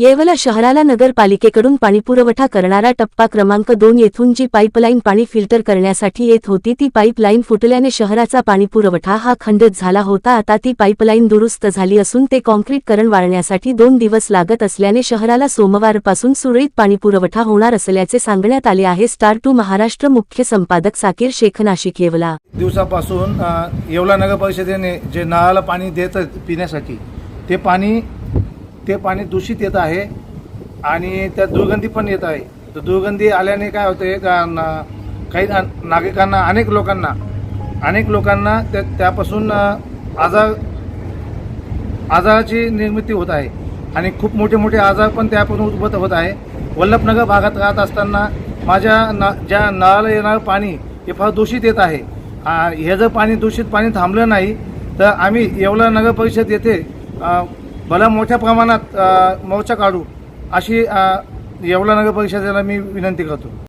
येवला शहराला नगरपालिकेकडून पाणीपुरवठा करणारा टप्पा क्रमांक दोन येथून जी पाईपलाईन पाणी फिल्टर करण्यासाठी येत होती ती पाईपलाईन फुटल्याने शहराचा पाणीपुरवठा हा खंडित झाला होता. आता ती पाईपलाईन दुरुस्त झाली असून ते करण वाळण्यासाठी दोन दिवस लागत असल्याने शहराला सोमवारपासून सुरळीत पाणीपुरवठा होणार असल्याचे सांगण्यात आले आहे. स्टार टू महाराष्ट्र मुख्य संपादक साकीर शेख नाशिक येवला. दिवसापासून येवला नगर परिषदेने जे नळाला पाणी देत पिण्यासाठी ते पाणी ते पाणी दूषित येत आहे आणि त्यात दुर्गंधी पण येत आहे. तर दुर्गंधी आल्याने काय होते का न- काही नागरिकांना अनेक लोकांना अनेक लोकांना त्या त्यापासून आजार आजाराची निर्मिती होत आहे. आणि खूप मोठे मोठे आजार पण त्यापासून उद्भूत होत आहे. वल्लभनगर भागात राहत असताना माझ्या न ज्या नळाला येणारं पाणी हे फार दूषित येत आहे. हे जर पाणी दूषित पाणी थांबलं नाही तर आम्ही येवला नगर परिषद येथे भला मोठ्या प्रमाणात मोर्चा काढू अशी येवला नगर परिषदेला मी विनंती करतो.